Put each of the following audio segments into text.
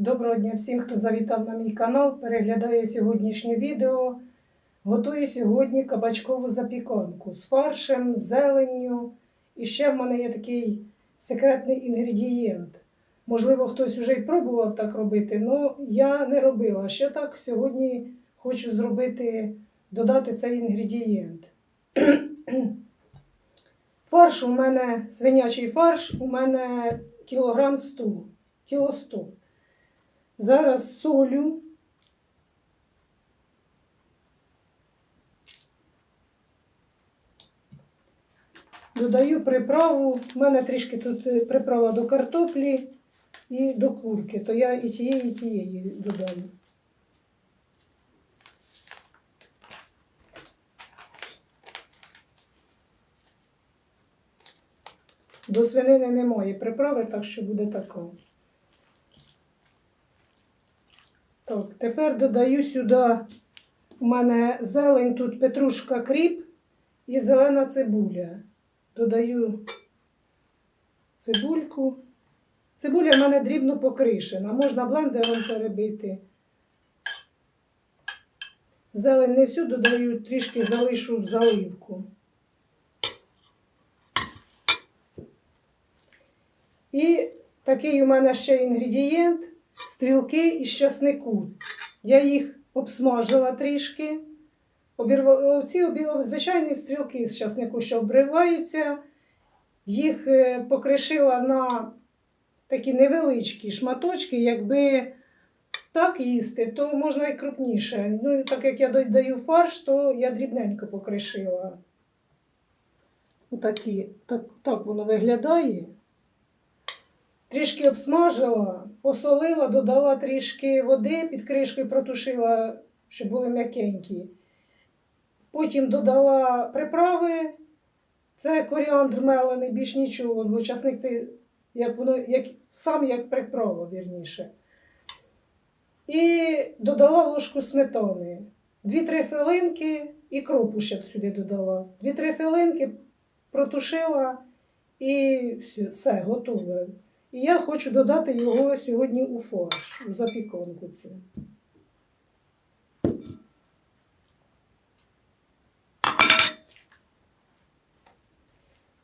Доброго дня всім, хто завітав на мій канал, переглядає сьогоднішнє відео. Готую сьогодні кабачкову запіканку з фаршем, зеленню. І ще в мене є такий секретний інгредієнт. Можливо, хтось вже й пробував так робити, але я не робила. Ще так сьогодні хочу зробити, додати цей інгредієнт. Фарш у мене, свинячий фарш, у мене кілограм 100, кіло 100. Зараз солю. Додаю приправу. У мене трішки тут е, приправа до картоплі і до курки, то я і тієї, і тієї додам. До свинини немає приправи, так що буде така. Так, тепер додаю сюди у мене зелень, тут петрушка кріп і зелена цибуля. Додаю цибульку. Цибуля в мене дрібно покришена, можна блендером перебити. Зелень не всю додаю, трішки залишу в заливку. І такий у мене ще інгредієнт стрілки із часнику. Я їх обсмажила трішки. Ці звичайні стрілки з часнику, що обриваються, їх е, покришила на такі невеличкі шматочки. Якби так їсти, то можна і крупніше. Ну, так як я додаю фарш, то я дрібненько покришила. Отакі. Так, так воно виглядає. Трішки обсмажила, посолила, додала трішки води, під кришкою протушила, щоб були м'якенькі. Потім додала приправи. Це коріандр мелений, більш нічого, бо часник це як воно, як, сам як приправа, вірніше. І додала ложку сметани. Дві-три хвилинки і кропу ще сюди додала. Дві-три хвилинки протушила і все, все готове. І я хочу додати його сьогодні у фарш, у запіканку цю.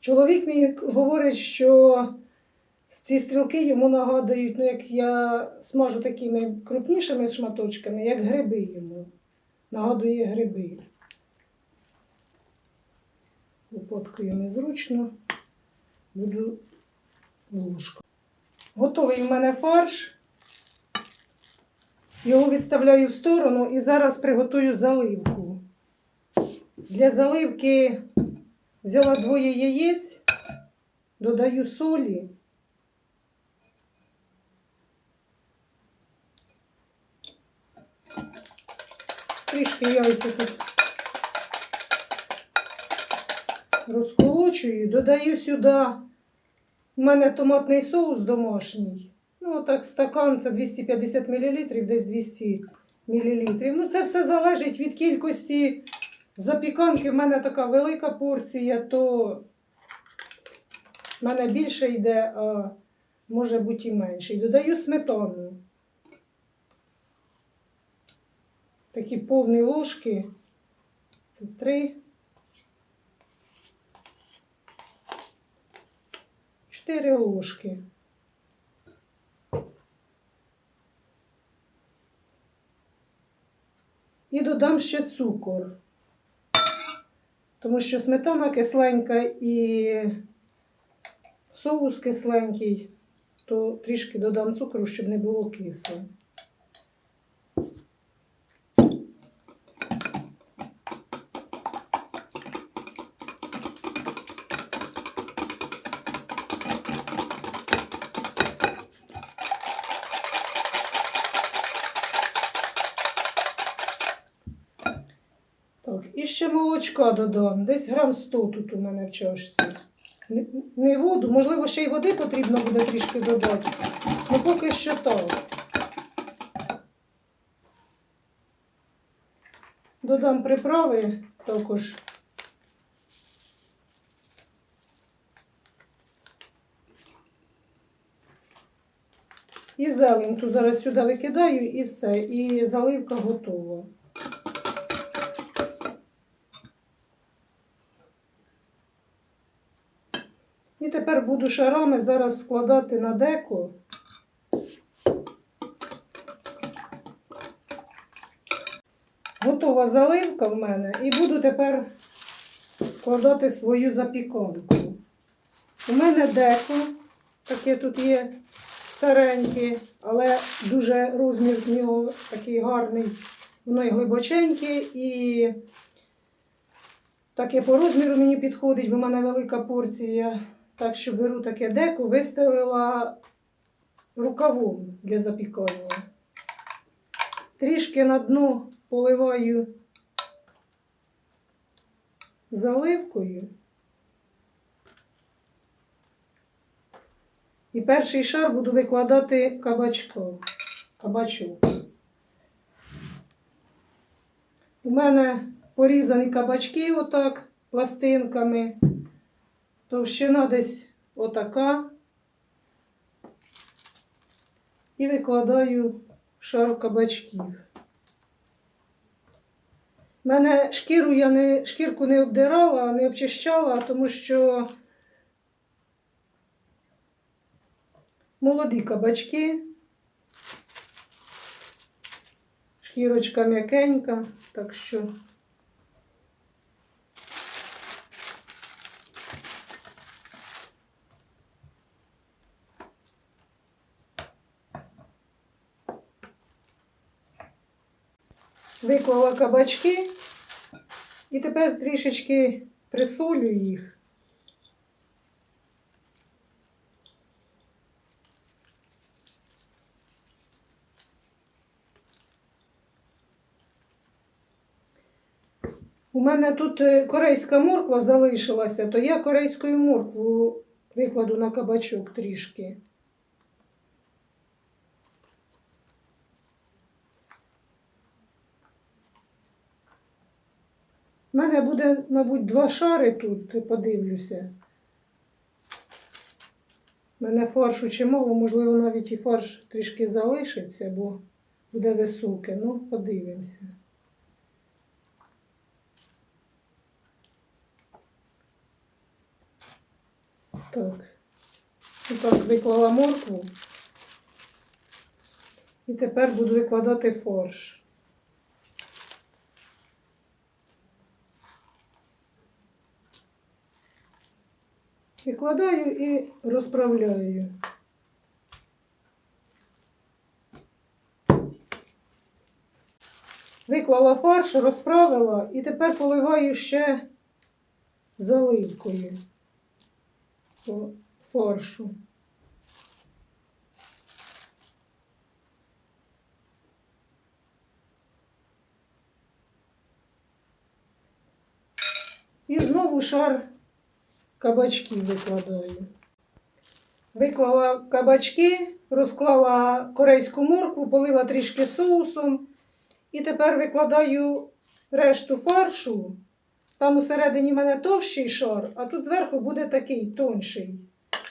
Чоловік мій говорить, що ці стрілки йому нагадують, ну як я смажу такими крупнішими шматочками, як гриби йому. Нагадує гриби. Лопаткою незручно. Буду ложкою. Готовий у мене фарш. Його відставляю в сторону і зараз приготую заливку. Для заливки взяла двоє яєць, додаю солі. Трішки яйця тут розколочую, додаю сюди. У мене томатний соус домашній. Ну, так, стакан це 250 мл, десь 200 мл. Ну, це все залежить від кількості запіканки. В мене така велика порція, то в мене більше йде, а може бути і менше. Додаю сметану. Такі повні ложки. Це три. Чотири ложки. І додам ще цукор. Тому що сметана кисленька і соус кисленький, то трішки додам цукру, щоб не було кисло. Так, і ще молочка додам. Десь грам 100 тут у мене в чашці. Не, воду, можливо, ще й води потрібно буде трішки додати. Ну поки що так. Додам приправи також. І зелень ту зараз сюди викидаю і все. І заливка готова. І тепер буду шарами зараз складати на деко. Готова заливка в мене і буду тепер складати свою запіканку. У мене деко, таке тут є стареньке, але дуже розмір в нього такий гарний, воно і глибоченьке і таке по розміру мені підходить, бо в мене велика порція. Так що беру таке деко, виставила рукавом для запікання. Трішки на дно поливаю заливкою. І перший шар буду викладати кабачком. Кабачок. У мене порізані кабачки отак пластинками. Товщина десь отака. І викладаю шар кабачків. У мене шкіру я не, шкірку не обдирала, не обчищала, тому що молоді кабачки. Шкірочка м'якенька, так що. Виклала кабачки і тепер трішечки присолю їх. У мене тут е, корейська морква залишилася, то я корейською моркву викладу на кабачок трішки. У мене буде, мабуть, два шари тут, подивлюся. У мене фаршу чимало, можливо, навіть і фарш трішки залишиться, бо буде високе. Ну, подивимося. Так. Отак виклала моркву. І тепер буду викладати фарш. Викладаю і розправляю. Виклала фарш, розправила і тепер поливаю ще заливкою по фаршу. І знову шар кабачки викладаю. Виклала кабачки, розклала корейську моркву, полила трішки соусом. І тепер викладаю решту фаршу. Там усередині в мене товщий шар, а тут зверху буде такий тонший.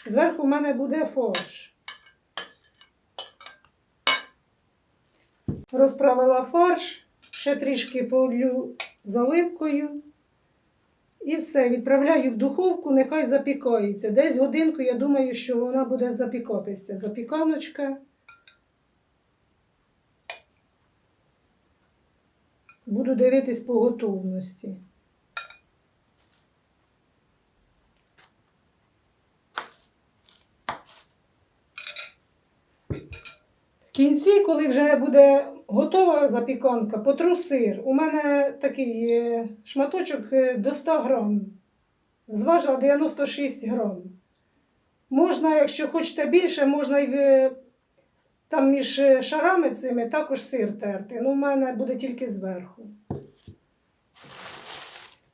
Зверху в мене буде фарш. Розправила фарш, ще трішки полю заливкою. І все, відправляю в духовку, нехай запікається. Десь годинку, я думаю, що вона буде запікатися. Запіканочка. Буду дивитись по готовності. Кінці, коли вже буде готова запіканка, потру сир. У мене такий е, шматочок е, до 100 грам. Зважила 96 грам. Можна, якщо хочете більше, можна і е, там між шарами цими також сир терти. Ну, у мене буде тільки зверху.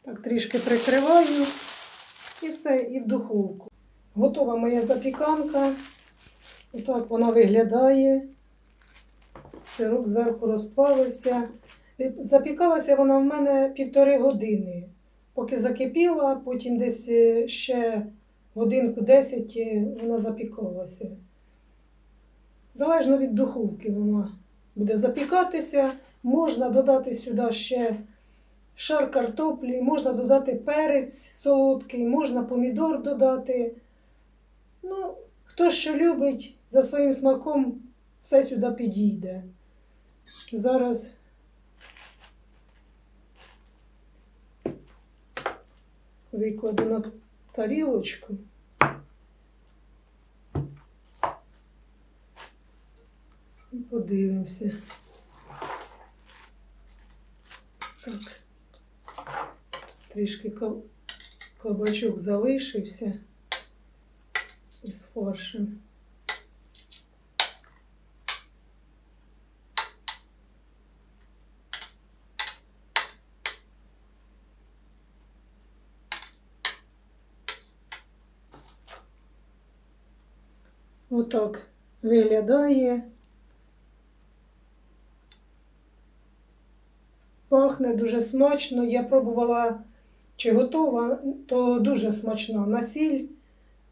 Так, трішки прикриваю і все, і в духовку. Готова моя запіканка. Отак вона виглядає. Сирок зверху розплавився. Запікалася вона в мене півтори години. Поки закипіла, потім десь е, ще годинку 10 е, вона запікалася. Залежно від духовки вона буде запікатися. Можна додати сюди ще шар картоплі, можна додати перець солодкий, можна помідор додати. Ну, хто що любить, за своїм смаком все сюди підійде. Зараз викладу на тарілочку. І подивимося. Так. Трішки ка- кабачок залишився із фаршем. Отак виглядає. Пахне дуже смачно. Я пробувала чи готова, то дуже смачно. На сіль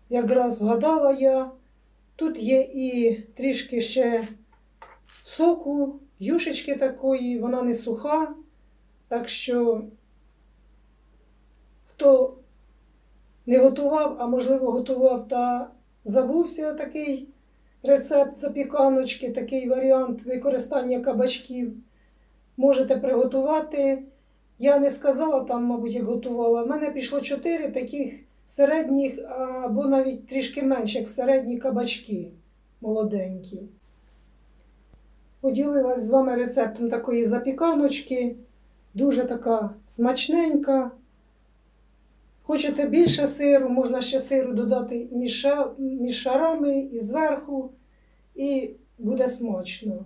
якраз вгадала я. Тут є і трішки ще соку, юшечки такої, вона не суха. Так що, хто не готував, а можливо готував та забувся такий рецепт запіканочки, такий варіант використання кабачків. Можете приготувати. Я не сказала там, мабуть, як готувала. У мене пішло 4 таких середніх, або навіть трішки менше, як середні кабачки молоденькі. Поділилась з вами рецептом такої запіканочки. Дуже така смачненька. Хочете більше сиру, можна ще сиру додати міша, між, шарами і зверху, і буде смачно.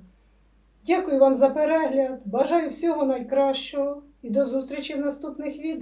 Дякую вам за перегляд. Бажаю всього найкращого і до зустрічі в наступних відео.